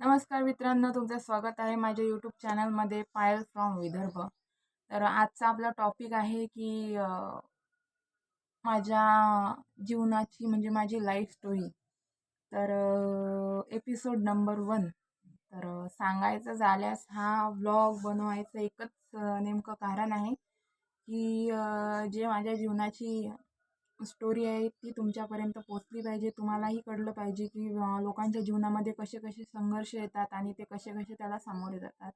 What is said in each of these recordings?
नमस्कार मित्रांनो तुमचं स्वागत आहे माझ्या यूट्यूब चॅनलमध्ये पायल फ्रॉम विदर्भ. तर आजचा आपला टॉपिक आहे की माझ्या जीवनाची म्हणजे माझी लाईफ स्टोरी तर एपिसोड नंबर वन तर सांगायचं झाल्यास हा व्लॉग बनवायचं एकच नेमकं कारण आहे की जे माझ्या जीवनाची स्टोरी आहे ती तुमच्यापर्यंत पोचली पाहिजे. तुम्हालाही कळलं पाहिजे की लोकांच्या जीवनामध्ये कसे कसे संघर्ष येतात आणि ते कसे कसे त्याला सामोरे जातात.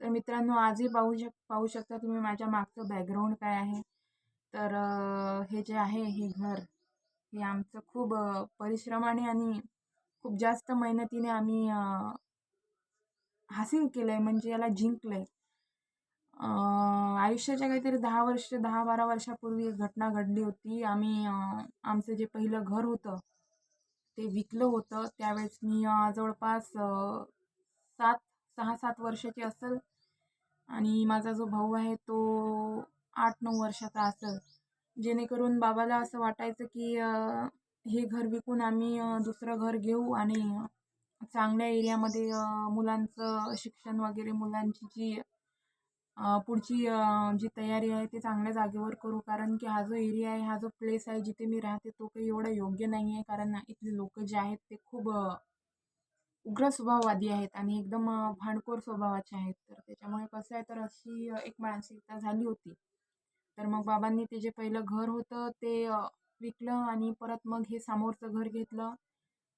तर मित्रांनो आजही पाहू शक पाहू शकता तुम्ही माझ्या मागचं बॅकग्राऊंड काय आहे. तर हे जे आहे हे घर हे आमचं खूप परिश्रमाने आणि खूप जास्त मेहनतीने आम्ही हासिल केलं आहे म्हणजे याला जिंकलं आहे आयुष्याच्या काहीतरी दहा वर्ष दहा बारा वर्षापूर्वी एक घटना घडली होती. आम्ही आमचं जे पहिलं घर होतं ते विकलं होतं. त्यावेळेस मी जवळपास सात सहा सात वर्षाची असेल. आणि माझा जो भाऊ आहे तो आठ नऊ वर्षाचा असेल. जेणेकरून बाबाला असं वाटायचं की हे घर विकून आम्ही दुसरं घर घेऊ आणि चांगल्या एरियामध्ये मुलांचं शिक्षण वगैरे मुलांची जी पुढची जी तयारी आहे ती चांगल्या जागेवर करू. कारण की हा जो एरिया आहे हा जो प्लेस आहे जिथे मी राहते तो काही एवढा योग्य नाही आहे. कारण इथले लोक जे आहेत ते खूप उग्र स्वभाववादी आहेत आणि एकदम भांडखोर स्वभावाचे आहेत. तर त्याच्यामुळे कसं आहे तर अशी एक मानसिकता झाली होती. तर मग बाबांनी ते जे पहिलं घर होतं ते विकलं आणि परत मग हे समोरचं घर घेतलं.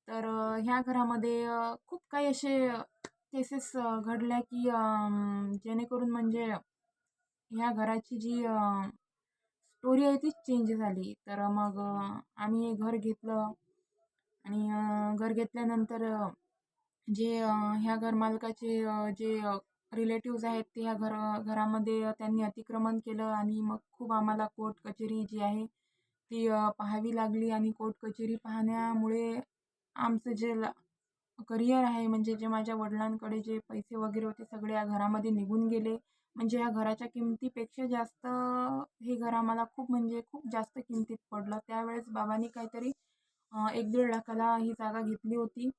तर ह्या घरामध्ये खूप काही असे केसेस घडल्या की जेणेकरून म्हणजे ह्या घराची जी स्टोरी आहे तीच चेंज झाली. तर मग आम्ही हे घर घेतलं आणि घर घेतल्यानंतर जे ह्या घरमालकाचे जे रिलेटिव्ज आहेत ते ह्या घर घरामध्ये त्यांनी अतिक्रमण केलं आणि मग खूप आम्हाला कोर्ट कचेरी जी आहे ती पाहावी लागली आणि कोर्ट कचेरी पाहण्यामुळे आमचं जे करिअर आहे म्हणजे जे माझ्या वडिलांकडे जे पैसे वगैरे होते सगळे या घरामध्ये निघून गेले. म्हणजे ह्या घराच्या किमतीपेक्षा जास्त हे घर आम्हाला खूप म्हणजे खूप जास्त किमतीत पडलं. त्यावेळेस बाबांनी काहीतरी एक दीड लाखाला ही जागा घेतली होती.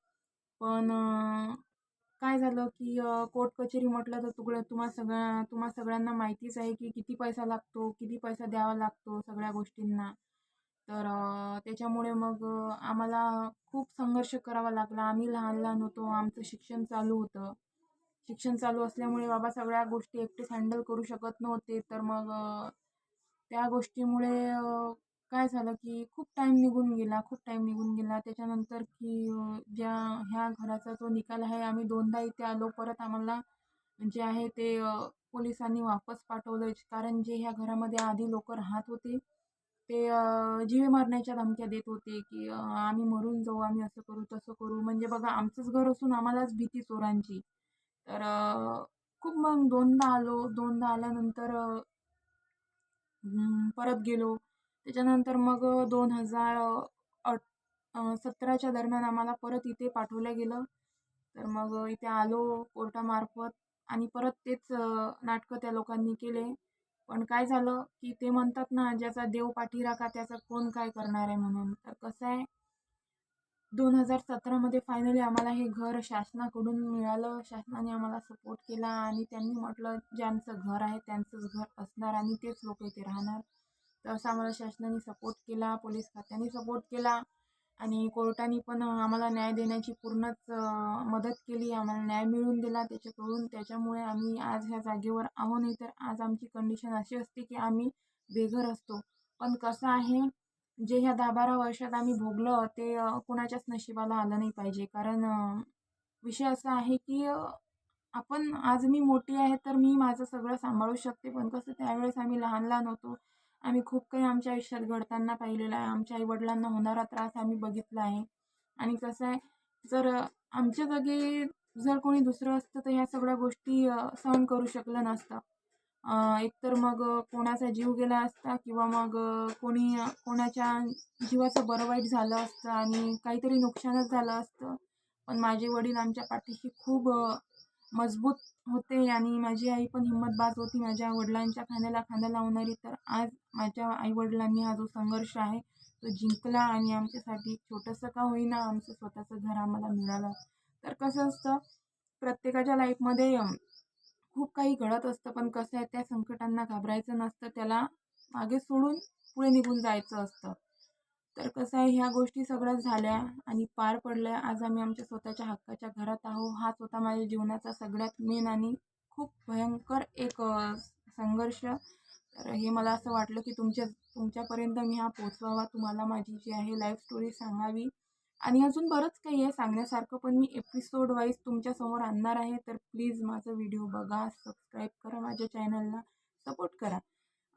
पण काय झालं की कोर्ट कचेरी म्हटलं तर तुकडं तुम्हा सगळ्या तुम्हा सगळ्यांना माहितीच आहे की किती पैसा लागतो किती पैसा द्यावा लागतो सगळ्या गोष्टींना. तर त्याच्यामुळे मग आम्हाला खूप संघर्ष करावा लागला. आम्ही लहान लहान होतो. आमचं शिक्षण चालू होतं. शिक्षण चालू असल्यामुळे बाबा सगळ्या गोष्टी एकटेच हँडल करू शकत नव्हते. तर मग त्या गोष्टीमुळे काय झालं की खूप टाईम निघून गेला. खूप टाईम निघून गेला. त्याच्यानंतर की ज्या ह्या घराचा जो निकाल आहे आम्ही दोनदा इथे आलो. परत आम्हाला जे आहे ते पोलिसांनी वापस पाठवलं. कारण जे ह्या घरामध्ये आधी लोक राहत होते ते जीवे मारण्याच्या धमक्या देत होते की आम्ही मरून जाऊ आम्ही असं करू तसं करू. म्हणजे बघा आमचंच घर असून आम्हालाच भीती चोरांची. तर खूप मग दोनदा आलो. दोनदा आल्यानंतर परत गेलो. त्याच्यानंतर मग दोन हजार अठ सतराच्या दरम्यान आम्हाला परत इथे पाठवलं गेलं. तर मग इथे आलो कोर्टामार्फत आणि परत तेच नाटकं त्या लोकांनी केले. पण काय झालं की ते म्हणतात ना ज्याचा देव पाठीराखा त्याचा कोण काय करणार आहे म्हणून. तर कसं आहे दोन हजार सतरामध्ये फायनली आम्हाला हे घर शासनाकडून मिळालं. शासनाने आम्हाला सपोर्ट केला आणि त्यांनी म्हटलं ज्यांचं घर आहे त्यांचंच घर असणार आणि तेच लोक इथे राहणार. तर असं आम्हाला शासनाने सपोर्ट केला पोलीस खात्याने सपोर्ट केला. आणि कोर्टाने पण आम्हाला न्याय देण्याची पूर्णच मदत केली. आम्हाला न्याय मिळवून दिला त्याच्याकडून. त्याच्यामुळे आम्ही आज ह्या जागेवर आहो नाही तर आज आमची कंडिशन अशी असते की आम्ही बेघर असतो. पण कसं आहे जे ह्या दहा बारा वर्षात आम्ही भोगलं ते कुणाच्याच नशिबाला आलं नाही पाहिजे. कारण विषय असा आहे की आपण आज मी मोठी आहे तर मी माझं सगळं सांभाळू शकते. पण कसं त्यावेळेस आम्ही लहान लहान होतो आम्ही खूप काही आमच्या आयुष्यात घडताना पाहिलेलं आहे. आमच्या आईवडिलांना होणारा त्रास आम्ही बघितला आहे. आणि कसं आहे जर आमच्या जागी जर कोणी दुसरं असतं तर ह्या सगळ्या गोष्टी सहन करू शकलं नसतं. एकतर मग कोणाचा जीव गेला असता किंवा मग कोणी कोणाच्या जीवाचं बरं वाईट झालं असतं आणि काहीतरी नुकसानच झालं असतं. पण माझे वडील आमच्या पाठीशी खूप मजबूत होते आणि माझी आई पण हिंमतबाज होती. माझ्या वडिलांच्या खांद्याला खांदा लावणारी. तर आज माझ्या आईवडिलांनी हा जो संघर्ष आहे तो जिंकला आणि आमच्यासाठी छोटंसं का होईना आमचं स्वतःचं घर आम्हाला मिळालं. तर कसं असतं प्रत्येकाच्या लाईफमध्ये खूप काही घडत असतं पण कसं आहे त्या संकटांना घाबरायचं नसतं. त्याला मागे सोडून पुढे निघून जायचं असतं. तर कसं आहे ह्या गोष्टी सगळ्या झाल्या आणि पार पडल्या. आज आम्ही आमच्या स्वतःच्या हक्काच्या घरात आहो हाच होता माझ्या जीवनाचा सगळ्यात मेन आणि खूप भयंकर एक संघर्ष. तर हे मला असं वाटलं की तुमच्या तुमच्यापर्यंत मी हा पोचवावा तुम्हाला माझी जी आहे लाईफ स्टोरी सांगावी. आणि अजून बरंच काही आहे सांगण्यासारखं पण मी एपिसोड वाईज तुमच्यासमोर आणणार आहे. तर प्लीज माझा व्हिडिओ बघा सबस्क्राईब करा माझ्या चॅनलला सपोर्ट करा.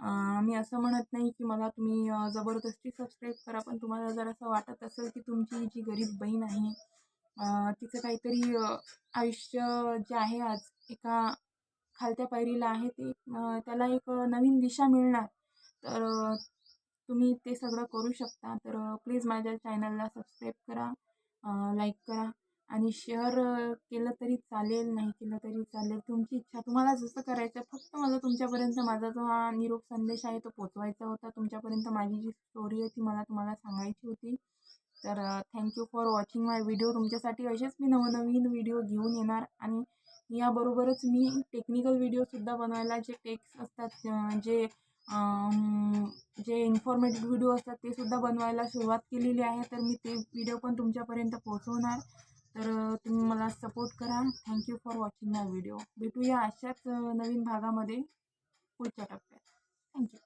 मी असं म्हणत नाही की मला तुम्ही जबरदस्ती सबस्क्राईब करा पण तुम्हाला जर असं वाटत असेल की तुमची जी गरीब बहीण आहे तिचं काहीतरी आयुष्य जे आहे आज एका खालत्या पायरीला आहे ते त्याला एक नवीन दिशा मिळणार तर तुम्ही ते सगळं करू शकता. तर प्लीज माझ्या चॅनलला सबस्क्राईब करा लाईक करा. आणि शेअर केलं तरी चालेल नाही केलं तरी चालेल. तुमची इच्छा तुम्हाला जसं करायचं फक्त मला तुमच्यापर्यंत माझा जो हा निरोप संदेश आहे तो पोचवायचा होता. तुमच्यापर्यंत माझी जी स्टोरी आहे ती मला तुम्हाला सांगायची होती. तर thank you for watching my video तुमच्यासाठी असेच मी नवनवीन व्हिडिओ घेऊन येणार आणि याबरोबरच मी टेक्निकल व्हिडिओसुद्धा बनवायला जे टेक्स असतात जे जे इन्फॉर्मेटिव्ह व्हिडिओ असतात ते सुद्धा बनवायला सुरुवात केलेली आहे. तर मी ते व्हिडिओ पण तुमच्यापर्यंत पोहोचवणार तर तुम्ही मला सपोर्ट करा. Thank you for watching my video भेटूया अशाच नवीन भागामध्ये पुढच्या टप्प्यात. थँक्यू